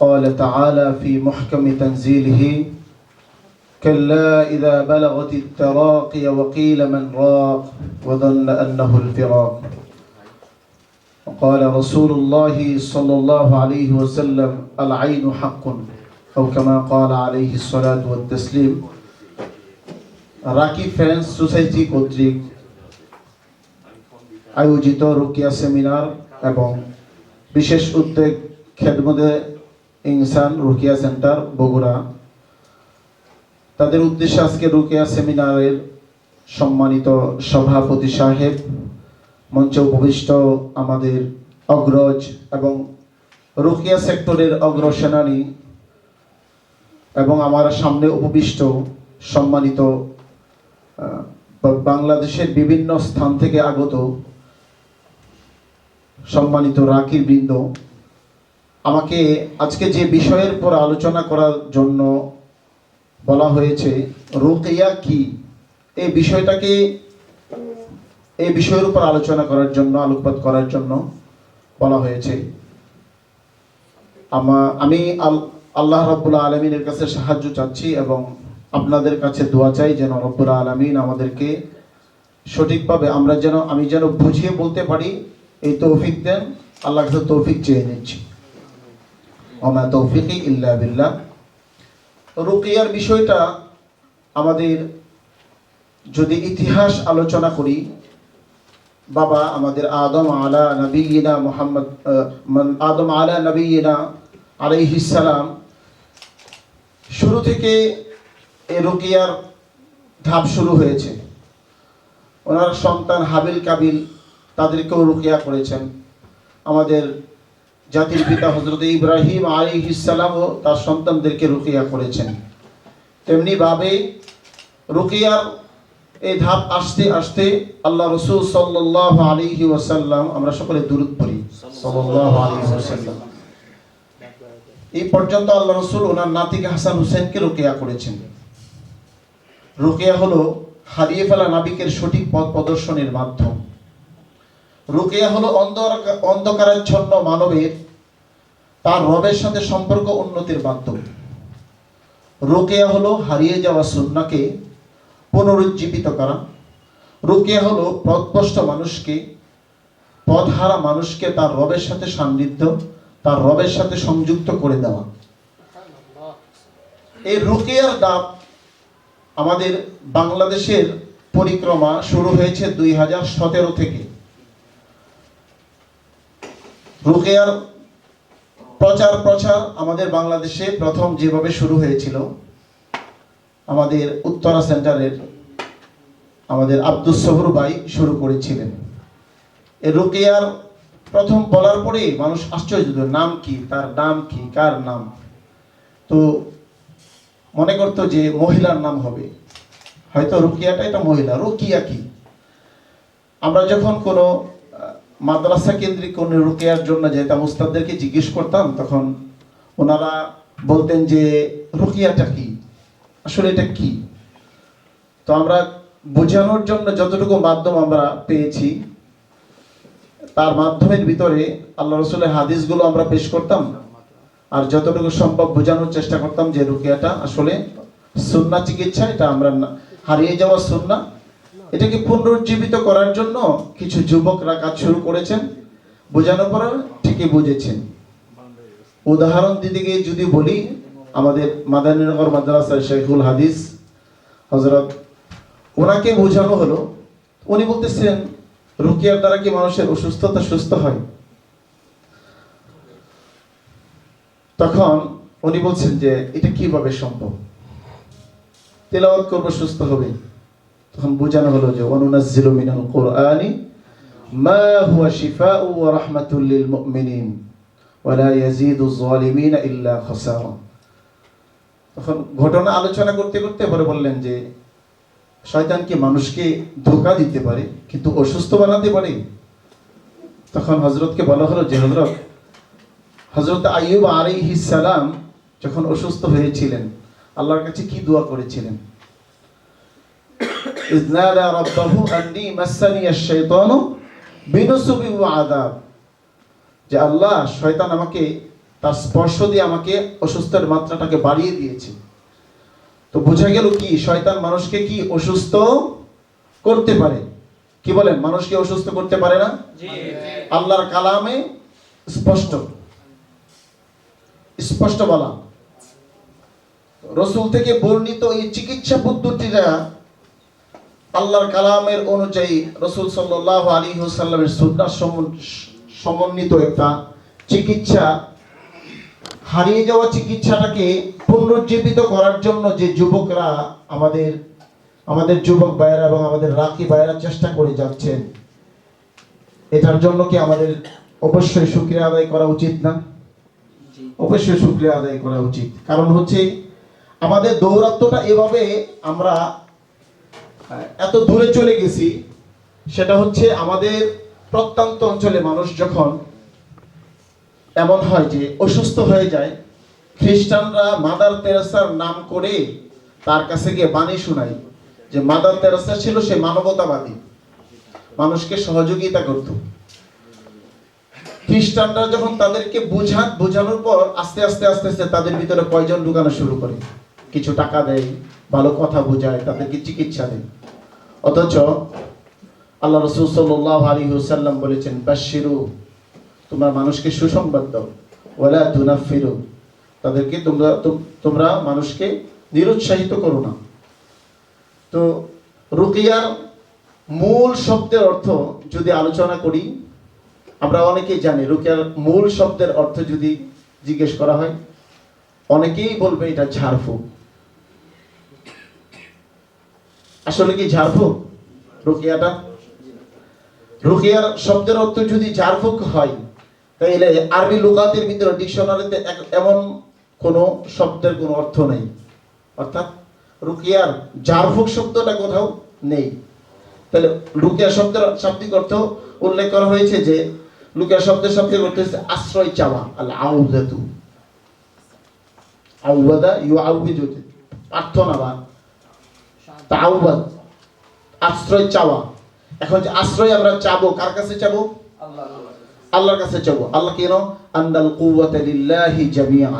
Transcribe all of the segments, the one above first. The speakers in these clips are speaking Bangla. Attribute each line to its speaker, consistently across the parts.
Speaker 1: قال تعالى في محكم تنزيله كلا إذا بلغت التراقي وقيل من راق وظن أنه الفراق وقال رسول الله صلى الله عليه وسلم العين حق أو كما قال عليه الصلاة والتسليم রাকি ফ্রেন্ডস সোসাইটি কর্তৃক আয়োজিত রুকিয়া সেমিনার এবং বিশেষ উদ্যোগ খেদমদে ইনসান রুকিয়া সেন্টার, বগুড়া। তাদের উদ্দেশ্যে আজকে রুকিয়া সেমিনারের সম্মানিত সভাপতি সাহেব, মঞ্চে উপবিষ্ট আমাদের অগ্রজ এবং রুকিয়া সেক্টরের অগ্রসেনানী এবং আমার সামনে উপবিষ্ট সম্মানিত বাংলাদেশের বিভিন্ন স্থান থেকে আগত সম্মানিত রাকির বৃন্দ আমাকে আজকে যে বিষয়ের পর আলোচনা করার জন্য বলা হয়েছে, রুকিয়া কি? এই বিষয়টাকে, এই বিষয়ের উপর আলোচনা করার জন্য, আলোকপাত করার জন্য বলা হয়েছে। আমা, আমি আল- আল্লাহ রব্বুল আলমিনের কাছে সাহায্য চাচ্ছি এবং আপনাদের কাছে দোয়া চাই যেন রব্বুল আলমিন আমাদেরকে সঠিকভাবে আমরা যেন, আমি যেন বুঝিয়ে বলতে পারি, এই তৌফিক দেন। আল্লাহ কাছে তৌফিক চেয়ে নিচ্ছি। আমা তৌফিকি ইল্লা বিল্লাহ। রুকিয়ার বিষয়টা আমাদের যদি ইতিহাস আলোচনা করি, বাবা আমাদের আদম আলা নবীনা মোহাম্মদ আদম আলা নবীনা আলাইহিস সালাম, শুরু থেকে এই রুকিয়ার ধাপ শুরু হয়েছে। ওনার সন্তান হাবিল কাবিল তাদেরকেও রুকিয়া করেছেন। আমাদের জাতির পিতা হজরত ইব্রাহিম আলী ইসালামও তার সন্তানদেরকে রুকিয়া করেছেন। তেমনি ভাবে রুকিয়ার এই ধাপ আসতে আসতে আল্লাহ রসুল সাল্লাহ আলিহি ওয়াসাল্লাম, আমরা সকলে দূরত পড়ি। এই পর্যন্ত আল্লাহ রসুল ওনার নাতিকে হাসান হুসেনকে রুকিয়া করেছেন। রুকিয়া হলো হারিয়ে ফেলা নাবিকের সঠিক পথ প্রদর্শনের মাধ্যম। রুকিয়া হলো অন্ধকার- অন্ধকারাচ্ছন্ন মানবের, তার রবের সাথে সম্পর্ক উন্নতির মাধ্যম। রুকিয়া হলো হারিয়ে যাওয়া সুন্নাকে পুনরুজ্জীবিত করা। রুকিয়া হলো পথভ্রষ্ট মানুষকে, পথহারা মানুষকে তার রবের সাথে সান্নিধ্য, তার রবের সাথে সংযুক্ত করে দেওয়া। এই রুকিয়ার ডাব আমাদের বাংলাদেশের পরিক্রমা শুরু হয়েছে দুই হাজার সতেরো থেকে। রুকেয়ার প্রচার প্রচার আমাদের বাংলাদেশে প্রথম যেভাবে শুরু হয়েছিল, আমাদের উত্তরা সেন্টারের আমাদের আব্দুস সবর ভাই শুরু করেছিলেন। এ রুকেয়ার প্রথম বলার পরে মানুষ আশ্চর্য নাম কি, তার নাম কি, কার নাম? তো মনে করতো যে মহিলার নাম হবে। হয়তো রুকিয়াটা এটা মহিলা, রুকিয়া কি? আমরা যখন কোনো মাদ্রাসা কেন্দ্রিক কোনো রুকিয়ার জন্য যেতাম উস্তাদদেরকে জিজ্ঞেস করতাম, তখন ওনারা বলতেন যে, রুকিয়াটা কি? আসলে এটা কি? তো আমরা বোঝানোর জন্য যতটুকু মাধ্যম আমরা পেয়েছি, তার মাধ্যমের ভিতরে আল্লাহ রসুলের হাদিসগুলো আমরা পেশ করতাম। আর যতটুকু সম্ভব বোঝানোর চেষ্টা করতাম যে রুকিয়াটা আসলে সুন্না চিকিৎসা, এটা আমরা হারিয়ে যাওয়া সুন্না এটাকে পুনরুজ্জীবিত করার জন্য কিছু যুবকরা কাজ শুরু করেছেন, বোঝানোর পরে ঠিকই বুঝেছেন। উদাহরণ দিতে গিয়ে যদি বলি, আমাদের মাদানীনগর মাদ্রাসার শেখুল হাদিস হজরত ওনাকে বোঝানো হলো, উনি বলতেছেন, রুকিয়ার দ্বারা কি মানুষের অসুস্থতা সুস্থ হয়? তখন উনি বলছেন যে, এটা কীভাবে সম্ভব? তেলাওয়াত করব, সুস্থ হবে। তখন বোঝানো হলো যে অনুনাজ্জিলু মিনাল কোরআনি, মা হুয়া শিফাউ ওয়া রাহমাতুল লিল মুমিনিন, ওয়া লা ইয়াজিদু যালিমিনা ইল্লা খাসারা তখন ঘটনা আলোচনা করতে করতে পরে বললেন যে, শয়তান কি মানুষকে ধোকা দিতে পারে, কিন্তু অসুস্থ বানাতে পারে? তখন হজরতকে বলা হলো যে হজরত হজরত আইয়ুব আলাইহিস সালাম যখন অসুস্থ হয়েছিলেন, আল্লাহর কাছে কি দোয়া করেছিলেন? إذ نادى ربه أني مسني الشيطان بنصب وعذاب যে আল্লাহ শয়তান আমাকে তার স্পর্শ দিয়ে আমাকে অসুস্থের মাত্রাটাকে বাড়িয়ে দিয়েছে তো বোঝা গেল কি শয়তান মানুষকে কি অসুস্থ করতে পারে কি বলেন মানুষকে অসুস্থ করতে পারে না আল্লাহর কালামে স্পষ্ট স্পষ্ট বলা রসুল থেকে বর্ণিত এই চিকিৎসা পদ্ধতিটা আল্লাহর কালামের অনুযায়ী রসুল সাল্লাহ আলী হুসাল্লামের সুন্নাহ সমন্বিত একটা চিকিৎসা হারিয়ে যাওয়া চিকিৎসাটাকে পুনরুজ্জীবিত করার জন্য যে যুবকরা আমাদের আমাদের যুবক ভাইয়েরা এবং আমাদের রাখি ভাইয়েরা চেষ্টা করে যাচ্ছেন এটার জন্য কি আমাদের অবশ্যই শুক্রিয়া আদায় করা উচিত না? অবশ্যই শুক্রিয়া আদায় করা উচিত। কারণ হচ্ছে আমাদের দৌরাত্মটা এভাবে আমরা এত দূরে চলে গেছি, সেটা হচ্ছে আমাদের প্রত্যন্ত অঞ্চলে মানুষ যখন এমন হয় যে অসুস্থ হয়ে যায়, খ্রিস্টানরা মাদার তেরেসার নাম করে তার কাছে গিয়ে বাণী শোনায় যে মাদার তেরেসা ছিল সে মানবতাবাদী। মানুষকে সহযোগিতা করত। খ্রিস্টানরা যখন তাদেরকে বোঝান বোঝানোর পর আস্তে আস্তে আস্তে আস্তে তাদের ভিতরে পয়জন ঢুকানো শুরু করে। কিছু টাকা দেয়, ভালো কথা বোঝায়, তাদেরকে চিকিৎসা দেয়। অথচ আল্লাহ রসুল সাল্লাহ আলী হুসাল্লাম বলেছেন বাশিরু তোমরা মানুষকে সুসংবাদ দাও। ওয়ালা তুনাফিরু, তাদেরকে তোমরা, তোম- তোমরা মানুষকে নিরুৎসাহিত করো না। তো রুকিয়ার মূল শব্দের অর্থ যদি আলোচনা করি, আমরা অনেকেই জানি রুকিয়ার মূল শব্দের অর্থ যদি জিজ্ঞেস করা হয়, অনেকেই বলবে এটা ঝাড়ফুঁক। আসলে কি ঝাড়ফুঁক? রুকিয়াটা? রুকিয়ার শব্দের অর্থ যদি ঝাড়ফুঁক হয় তাহলে আরবি লুকাতের ভিতরে ডিকশনারিতে এমন কোনো শব্দের কোনো অর্থ নেই। অর্থাৎ রুকিয়ার ঝাড়ফুঁক শব্দটা কোথাও নেই। তাহলে লুকিয়া শব্দের শাব্দিক অর্থ উল্লেখ করা হয়েছে যে লুকিয়া শব্দের শাব্দিক অর্থ হচ্ছে আশ্রয় চাওয়া আল আউদাতু আউবাদা ইউ আউবিদু প্রার্থনা বা তাওবাদ আশ্রয় চাওয়া। এখন যে আশ্রয় আমরা চাবো কার কাছে চাবো? আল্লাহর কাছে চাবো। আল্লাহ কেন আন্দাল কুওয়াতা লিল্লাহি জামিআ।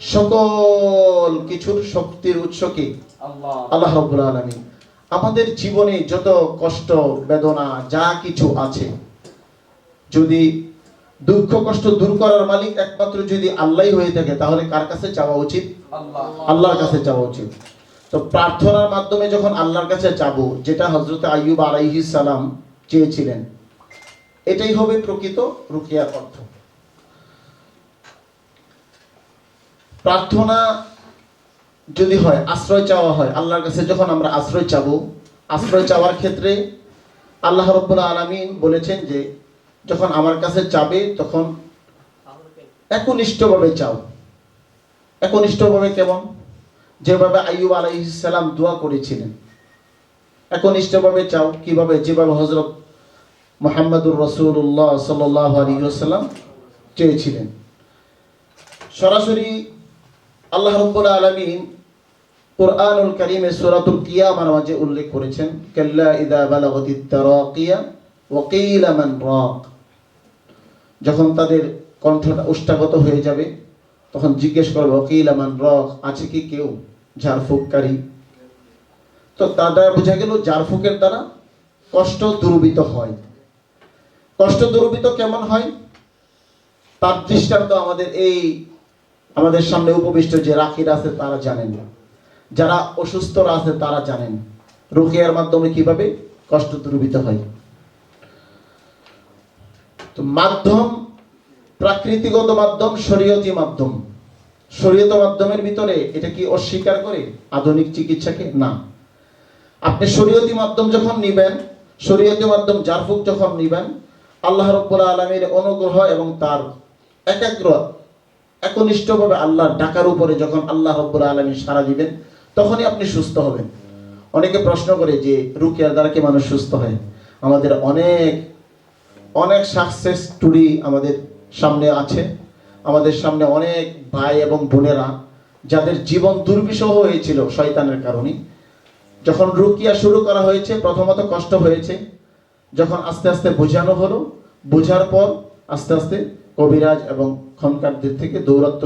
Speaker 1: সকল কিছুর শক্তির উৎস কি? আল্লাহ রাব্বুল আলামিন। আমাদের জীবনে যত কষ্ট বেদনা যা কিছু আছে যদি দুঃখ কষ্ট দূর করার মালিক একমাত্র যদি আল্লাহই হয়ে থাকে তাহলে কার কাছে চাওয়া উচিত? আল্লাহর কাছে চাওয়া উচিত। তো প্রার্থনার মাধ্যমে যখন আল্লাহর কাছে যাব, যেটা হজরত আইয়ুব আলাইহিস সালাম চেয়েছিলেন, এটাই হবে প্রকৃত রুকিয়ার অর্থ। প্রার্থনা যদি হয়, আশ্রয় চাওয়া হয়, আল্লাহর কাছে যখন আমরা আশ্রয় চাবো, আশ্রয় চাওয়ার ক্ষেত্রে আল্লাহ রব্বুল আলামিন বলেছেন যে, যখন আমার কাছে চাবে তখন একনিষ্ঠভাবে চাও। একনিষ্ঠভাবে কেমন? যেভাবে আইয়ুব আলাইহিস সালাম দোয়া করেছিলেন, একনিষ্ঠভাবে চাও কীভাবে? যেভাবে হজরত মোহাম্মদুর রসুল্লাহ সাল্লাহ আলী সাল্লাম চেয়েছিলেন। সরাসরি আল্লাহ রব্বুল আলমিন কুরআনুল কারীমে সূরাতুল কিয়ামার মাঝে উল্লেখ করেছেন, কাল্লা ইদা বালাগাতিত তারাকিয়া ওয়া কিলা মান রাক। যখন তাদের কণ্ঠটা উষ্ঠাগত হয়ে যাবে, তখন জিজ্ঞেস করবে ওকিল আমান রক, আছে কি কেউ? ঝাড়ফুঁককারী তো তার দ্বারা বোঝা গেল ঝাড়ফুঁকের দ্বারা কষ্ট দুর্বিত হয়। কষ্ট দুর্বিত কেমন হয়? তার দৃষ্টান্ত আমাদের এই আমাদের সামনে উপবিষ্ট যে রাখিরা আছে তারা জানেন। যারা অসুস্থরা আছে তারা জানেন। রুকিয়ার মাধ্যমে কীভাবে কষ্ট দুর্বিত হয়। তো মাধ্যম, প্রাকৃতিগত মাধ্যম, শরীয়তি মাধ্যম। শরীয়ত মাধ্যমের ভিতরে এটা কি অস্বীকার করে? আধুনিক চিকিৎসাকে না। আপনি শরীয়তি মাধ্যম যখন নিবেন, শরীয়তি মাধ্যম জারফুক যখন নিবেন, আল্লাহ রব্বুল আলমীর অনুগ্রহ এবং তার একাগ্র একনিষ্ঠভাবে আল্লাহর ডাকার উপরে যখন আল্লাহ রব্বুল আলমী সারা দিবেন, তখনই আপনি সুস্থ হবেন। অনেকে প্রশ্ন করে যে রুকিয়ার দ্বারা কি মানুষ সুস্থ হয়? আমাদের অনেক অনেক সাকসেস স্টোরি আমাদের সামনে আছে। আমাদের সামনে অনেক ভাই এবং বোনেরা যাদের জীবন দুর্বিষহ হয়েছিল শয়তানের কারণে। যখন রুকিয়া শুরু করা হয়েছে, প্রথমত কষ্ট হয়েছে। যখন আস্তে আস্তে বোঝানো হলো, বোঝার পর আস্তে আস্তে কবিরাজ এবং খনকারদের থেকে দৌরাত্ম,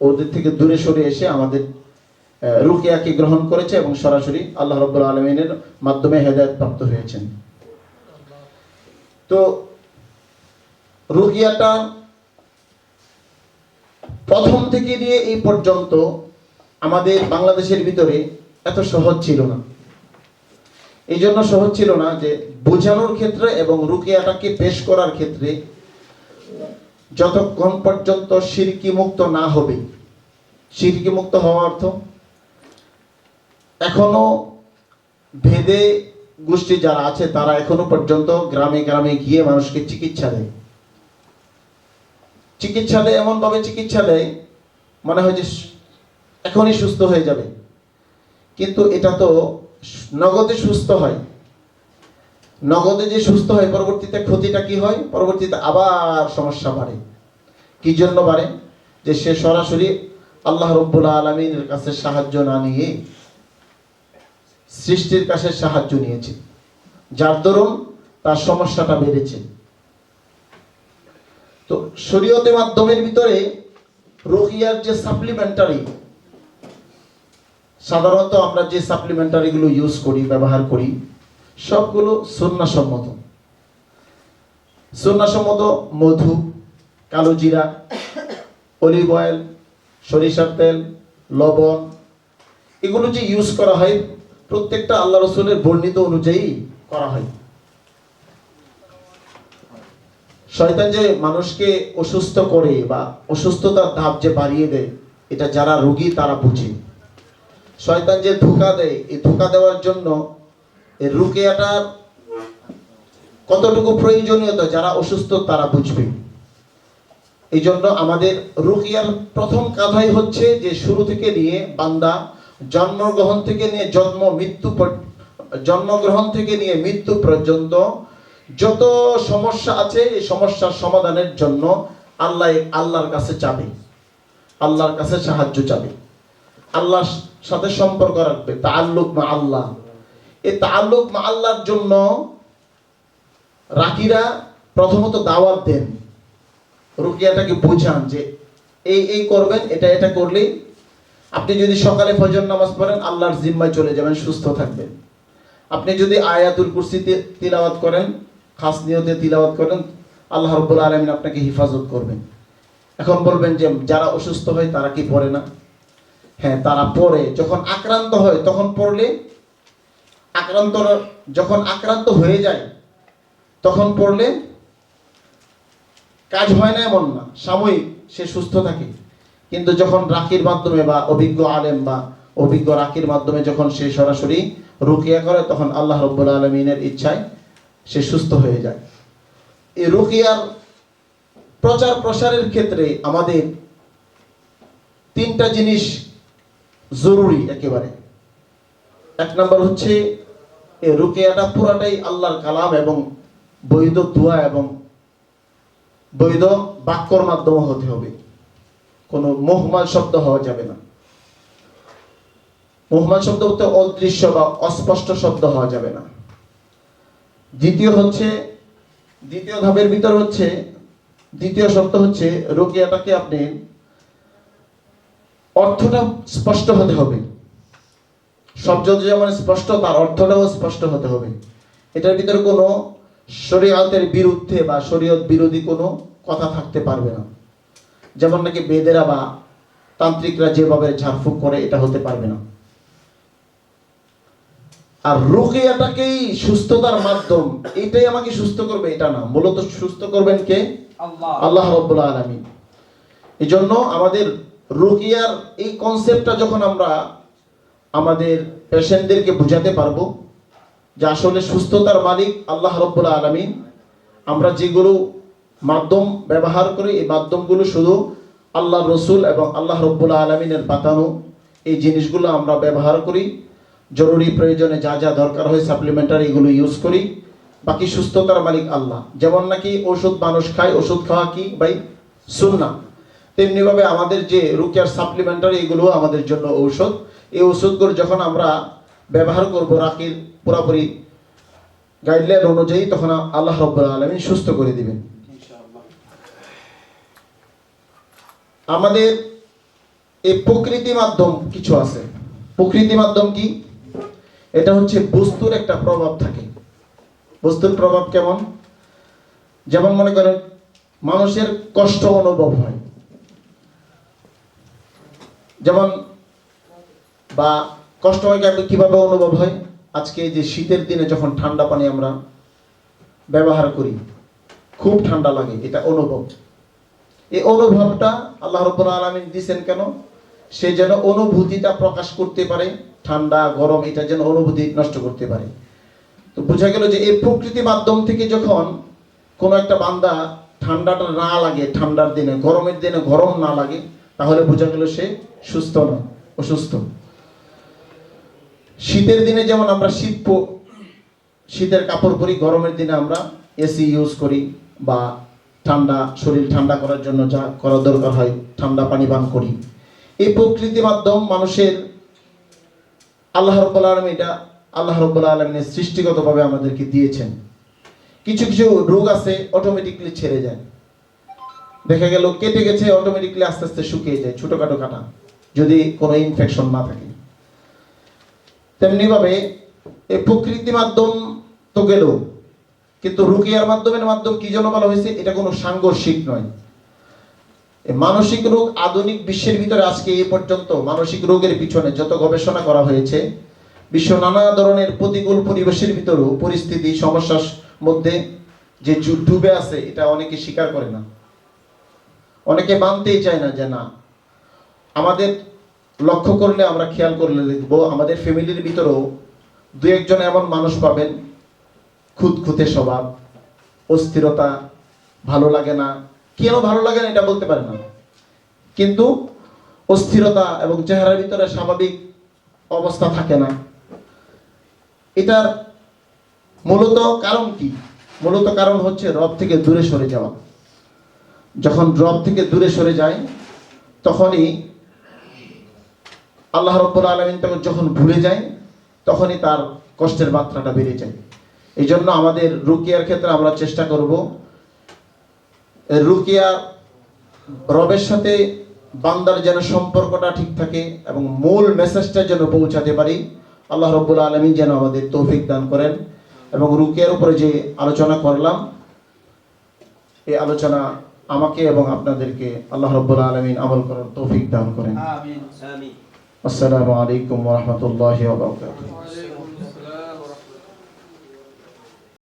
Speaker 1: ওদের থেকে দূরে সরে এসে আমাদের রুকিয়াকে গ্রহণ করেছে এবং সরাসরি আল্লাহ রব্বুল আলমিনের মাধ্যমে হেদায়ত প্রাপ্ত হয়েছেন। তো রুকিয়াটা প্রথম থেকে নিয়ে এই পর্যন্ত আমাদের বাংলাদেশের ভিতরে এত সহজ ছিল না। এই জন্য সহজ ছিল না যে বোঝানোর ক্ষেত্রে এবং রুকিয়াটাকে পেশ করার ক্ষেত্রে যতক্ষণ পর্যন্ত সিরকি মুক্ত না হবে। সিরকি মুক্ত হওয়া অর্থ? এখনও ভেদে গোষ্ঠী যারা আছে, তারা এখনও পর্যন্ত গ্রামে গ্রামে গিয়ে মানুষকে চিকিৎসা দেয়। চিকিৎসা দেয় এমন ভাবে চিকিৎসা দেয় মনে হয় যে এখনই সুস্থ হয়ে যাবে। কিন্তু এটা তো নগদে সুস্থ হয়। নগদে যে সুস্থ হয়, পরবর্তীতে ক্ষতিটা কি হয়? পরবর্তীতে আবার সমস্যা বাড়ে। কি জন্য বাড়ে? যে সে সরাসরি আল্লাহ রব্বুল আলমিনের কাছে সাহায্য না নিয়ে সৃষ্টির কাছে সাহায্য নিয়েছে। যার দরুন তার সমস্যাটা বেড়েছে। তো শরীয়তে মাধ্যমের ভিতরে রোগিয়ার যে সাপ্লিমেন্টারি সাধারণত আমরা যে সাপ্লিমেন্টারি গুলো ইউজ করি, ব্যবহার করি, সবগুলো সন্ন্যাসম্মত সন্ন্যাসম্মত মধু, কালো জিরা অলিভ অয়েল সরিষার তেল, লবণ, এগুলো যে ইউজ করা হয়, প্রত্যেকটা আল্লাহ রসুলের বর্ণিত অনুযায়ী করা হয়। শয়তান যে মানুষকে অসুস্থ করে বা অসুস্থতার ধাপ যে বাড়িয়ে দেয়, এটা যারা রোগী তারা বুঝে। শয়তান যে ধোকা দেয়, এই ধোকা দেওয়ার জন্য এই রুকিয়াটার কতটুকু প্রয়োজনীয়তা যারা অসুস্থ তারা বুঝবে। এই জন্য আমাদের রুকিয়ার প্রথম কাজই হচ্ছে যে শুরু থেকে নিয়ে বান্দা জন্মগ্রহণ থেকে নিয়ে জন্ম, মৃত্যু জন্মগ্রহণ থেকে নিয়ে মৃত্যু পর্যন্ত যত সমস্যা আছে, এই সমস্যার সমাধানের জন্য আল্লাহ আল্লাহর কাছে চাবে। আল্লাহর কাছে সাহায্য চাবে। আল্লাহর সাথে সম্পর্ক রাখবে তাল্লুক মা আল্লাহ। এই তাল্লুক মা আল্লাহর জন্য রাকিরা প্রথমত দাওয়াত দেন। রুকিয়াটাকে বোঝান যে এই এই করবেন, এটা এটা করলেই আপনি যদি সকালে ফজর নামাজ পড়েন, আল্লাহর জিম্মায় চলে যাবেন, সুস্থ থাকবেন। আপনি যদি আয়াতুল কুরসি তি- তিলাওয়াত করেন খাস নিয়তে তিলাওয়াত করেন, আল্লাহ রব্বুল আলমিন আপনাকে হেফাজত করবেন। এখন বলবেন যে, যারা অসুস্থ হয় তারা কি পড়ে না? হ্যাঁ তারা পড়ে। যখন আক্রান্ত হয়, তখন পড়লে আক্রান্ত যখন আক্রান্ত হয়ে যায়, তখন পড়লে কাজ হয় না এমন না, সাময়িক সে সুস্থ থাকে। কিন্তু যখন রাখির মাধ্যমে বা অভিজ্ঞ আলেম বা অভিজ্ঞ রাখির মাধ্যমে যখন সে সরাসরি রুকিয়া করে, তখন আল্লাহ রব্বুল আলমিনের ইচ্ছায় সে সুস্থ হয়ে যায়। এই রুকিয়ার প্রচার প্রসারের ক্ষেত্রে আমাদের তিনটা জিনিস জরুরি একেবারে। এক নম্বর হচ্ছে এই রুকিয়াটা পুরাটাই আল্লাহর কালাম এবং বৈধ দোয়া এবং বৈধ বাক্যর মাধ্যমে হতে হবে। কোনো মোহমাল শব্দ হওয়া যাবে না। মোহমাল শব্দ বলতে অদৃশ্য বা অস্পষ্ট শব্দ হওয়া যাবে না। দ্বিতীয় হচ্ছে, দ্বিতীয় ধাপের ভিতর হচ্ছে, দ্বিতীয় শব্দ হচ্ছে রোগিয়াটাকে আপনি অর্থটা স্পষ্ট হতে হবে। শব্দ যেমন স্পষ্ট, তার অর্থটাও স্পষ্ট হতে হবে। এটার ভিতরে কোনো শরীয়তের বিরুদ্ধে বা শরীয়ত বিরোধী কোনো কথা থাকতে পারবে না। যেমন নাকি বেদেরা বা তান্ত্রিকরা যেভাবে ঝাড়ফুঁক করে, এটা হতে পারবে না। আর রুকিয়াটাকেই সুস্থতার মাধ্যম। এটাই আমাকে সুস্থ করবে এটা না। মূলত সুস্থ করবেন কে?
Speaker 2: আল্লাহ।
Speaker 1: আল্লাহ রব্বুল আলমী এই জন্য আমাদের রুকিয়ার এই কনসেপ্টটা যখন আমরা আমাদের পেশেন্টদেরকে বোঝাতে পারব যে আসলে সুস্থতার মালিক আল্লাহ রব্বুল আলমিন আমরা যেগুলো মাধ্যম ব্যবহার করি এই মাধ্যমগুলো শুধু আল্লাহ রসুল এবং আল্লাহ রব্বুল আলমিনের পাতানো এই জিনিসগুলো আমরা ব্যবহার করি। জরুরি প্রয়োজনে যা যা দরকার হয় সাপ্লিমেন্টারি এগুলো ইউজ করি। বাকি সুস্থতার মালিক আল্লাহ। যেমন নাকি ওষুধ মানুষ খায়, ওষুধ খাওয়া কি ভাই? সুন্না তেমনিভাবে আমাদের যে রুকিয়ার সাপ্লিমেন্টারি এগুলো আমাদের জন্য ঔষধ। এই ওষুধগুলো যখন আমরা ব্যবহার করব রাখির পুরোপুরি গাইডলাইন অনুযায়ী, তখন আল্লাহ রব্বুল আলমিন সুস্থ করে দিবেন। আমাদের এই প্রকৃতি মাধ্যম কিছু আছে। প্রকৃতি মাধ্যম কি? এটা হচ্ছে বস্তুর একটা প্রভাব থাকে। বস্তুর প্রভাব কেমন? যেমন মনে করেন, মানুষের কষ্ট অনুভব হয়। যেমন, বা কষ্ট হয় কীভাবে অনুভব হয়? আজকে যে শীতের দিনে যখন ঠান্ডা পানি আমরা ব্যবহার করি, খুব ঠান্ডা লাগে এটা অনুভব। এই অনুভবটা আল্লাহ রব্বুল আলমিন দিছেন কেন? সে যেন অনুভূতিটা প্রকাশ করতে পারে ঠান্ডা, গরম, এটা যেন অনুভূতি নষ্ট করতে পারে। তো বোঝা গেল যে এই প্রকৃতি মাধ্যম থেকে যখন কোনো একটা বান্দা ঠান্ডাটা না লাগে, ঠান্ডার দিনে, গরমের দিনে গরম না লাগে, তাহলে বোঝা গেল সে সুস্থ নয় অসুস্থ। শীতের দিনে যেমন আমরা শীত শীতের কাপড় পরি, গরমের দিনে আমরা এসি ইউজ করি বা ঠান্ডা, শরীর ঠান্ডা করার জন্য যা করা দরকার হয়, ঠান্ডা পানি পান করি। এই প্রকৃতি মাধ্যম মানুষের আল্লাহ রব্বুল আলম এটা আল্লাহ রব্বুল আলমিনের সৃষ্টিগতভাবে আমাদেরকে দিয়েছেন। কিছু কিছু রোগ আছে অটোমেটিকলি ছেড়ে যায়। দেখা গেল, কেটে গেছে অটোমেটিকলি আস্তে আস্তে শুকিয়ে যায়, ছোটখাটো কাটা, যদি কোনো ইনফেকশন না থাকে। তেমনিভাবে এই প্রকৃতি মাধ্যম তো গেল, কিন্তু রুকিয়ার মাধ্যমের মাধ্যম কি জন্য বলা হয়েছে, এটা কোনো সাংঘর্ষিক নয়। মানসিক রোগ আধুনিক বিশ্বের ভিতরে আজকে এই পর্যন্ত মানসিক রোগের পিছনে যত গবেষণা করা হয়েছে, বিশ্ব নানা ধরনের প্রতিকূল পরিবেশের ভিতরেও পরিস্থিতি, সমস্যার মধ্যে যে ডুবে আছে, এটা অনেকে স্বীকার করে না। অনেকে মানতেই চায় না যে না, আমাদের লক্ষ্য করলে আমরা খেয়াল করলে দেখব আমাদের ফ্যামিলির ভিতরেও দু একজন এমন মানুষ পাবেন, খুঁতখুঁতে স্বভাব, অস্থিরতা, ভালো লাগে না কেন ভালো লাগে না এটা বলতে পারে না। কিন্তু অস্থিরতা এবং চেহারার ভিতরে স্বাভাবিক অবস্থা থাকে না। এটার মূলত কারণ কি? মূলত কারণ হচ্ছে রব থেকে দূরে সরে যাওয়া। যখন রব থেকে দূরে সরে যায়, তখনই আল্লাহ রব্বুল আলমিন তখন যখন ভুলে যায়, তখনই তার কষ্টের মাত্রাটা বেড়ে যায়। এই জন্য আমাদের রুকিয়ার ক্ষেত্রে আমরা চেষ্টা করব রুকিয়া রবের সাথে বান্দার যেন সম্পর্কটা ঠিক থাকে এবং মূল মেসেজটা যেন পৌঁছাতে পারি আল্লাহ রব্বুল আলমী যেন আমাদের তৌফিক দান করেন। এবং রুকিয়ার উপরে যে আলোচনা করলাম এই আলোচনা আমাকে এবং আপনাদেরকে আল্লাহ রব্বুল আলমিন আমল করার তৌফিক দান করেন।
Speaker 2: আমিন। আমিন।
Speaker 1: আসসালামু আলাইকুম ওরহমতুল্লাহ